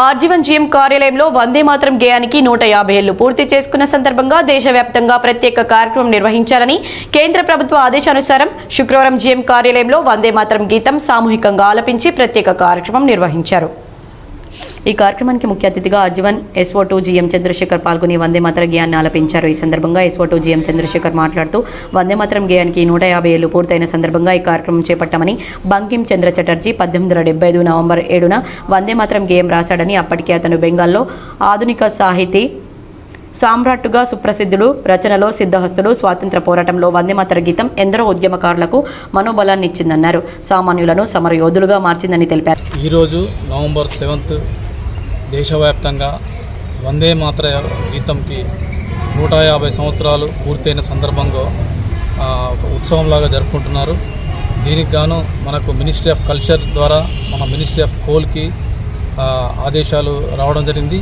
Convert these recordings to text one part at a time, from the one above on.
RG one GM కార్యాలయంలో వందే మాత్రం గేయానికి నూట యాభై ఏళ్ళు పూర్తి చేసుకున్న సందర్భంగా దేశవ్యాప్తంగా ప్రత్యేక కార్యక్రమం నిర్వహించాలని కేంద్ర ప్రభుత్వ ఆదేశానుసారం శుక్రవారం జీఎం కార్యాలయంలో వందే మాత్రం గీతం సామూహికంగా ఆలపించి ప్రత్యేక కార్యక్రమం నిర్వహించారు. ఈ కార్యక్రమానికి ముఖ్య అతిథిగా R G one S O to G M Chandrashekar పాల్గొని వందే మాతర గేయాన్ని ఆలపించారు. ఈ సందర్భంగా ఎస్ఓ టూ జీఎం చంద్రశేఖర్ మాట్లాడుతూ వందే మాతరం గేయానికి నూట యాభై ఏళ్ళు పూర్తయిన సందర్భంగా ఈ కార్యక్రమం చేపట్టామని బంకిం చంద్ర చటర్జీ పద్దెనిమిది వందల డెబ్బై ఐదు నవంబర్ ఏడున వందే మాతరం గేయం రాశాడని అప్పటికే అతను బెంగాల్లో ఆధునిక సాహితీ సామ్రాట్టుగా సుప్రసిద్ధుడు రచనలో సిద్ధహస్తుడు స్వాతంత్ర పోరాటంలో వందేమాతర గీతం ఎందరో ఉద్యమకారులకు మనోబలాన్ని ఇచ్చిందన్నారు సామాన్యులను సమర యోధులుగా మార్చిందని తెలిపారు. ఈరోజు నవంబర్ సెవెంత్ దేశవ్యాప్తంగా వందే మాత్ర గీతంకి నూట యాభై సంవత్సరాలు పూర్తయిన సందర్భంగా ఒక ఉత్సవంలాగా జరుపుకుంటున్నారు. దీనికి గాను మనకు మినిస్ట్రీ ఆఫ్ కల్చర్ ద్వారా మన మినిస్ట్రీ ఆఫ్ కోల్కి ఆదేశాలు రావడం జరిగింది.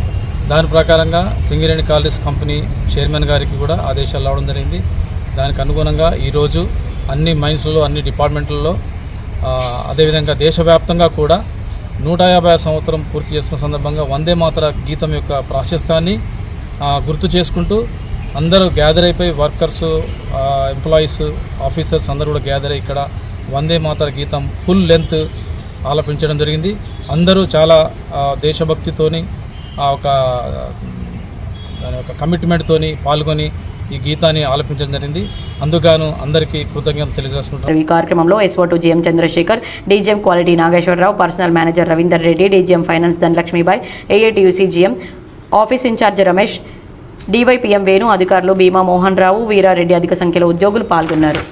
దాని ప్రకారంగా సింగరేణి కాలేజ్ కంపెనీ చైర్మన్ గారికి కూడా ఆదేశాలు రావడం జరిగింది. దానికి అనుగుణంగా ఈరోజు అన్ని మైన్స్లలో అన్ని డిపార్ట్మెంట్లలో అదేవిధంగా దేశవ్యాప్తంగా కూడా నూట యాభై సంవత్సరం పూర్తి చేసుకున్న సందర్భంగా వందే మాతర గీతం యొక్క ప్రాశస్త్యాన్ని గుర్తు చేసుకుంటూ అందరూ గ్యాదర్ అయిపోయి వర్కర్స్ ఎంప్లాయీస్ ఆఫీసర్స్ అందరూ కూడా గ్యాదర్ అయ్యి ఇక్కడ వందే మాతర గీతం ఫుల్ లెంత్ ఆలపించడం జరిగింది. అందరూ చాలా దేశభక్తితోని ఆ ఒక కమిట్మెంట్తోని పాల్గొని ఈ గీతాన్ని ఆలపించడం జరిగింది. అందుగాను అందరికీ కృతజ్ఞత తెలియజేసుకుంటాం ఈ కార్యక్రమంలో S O to G M Chandrashekar D G M quality Nageswararao personnel manager Ravinder Reddy D G M finance Dhanalakshmibai A I T U C G M office in-charge Ramesh D Y P M Venu అధికారులు భీమా మోహన్ రావు వీరారెడ్డి అధిక సంఖ్యలో ఉద్యోగులు పాల్గొన్నారు.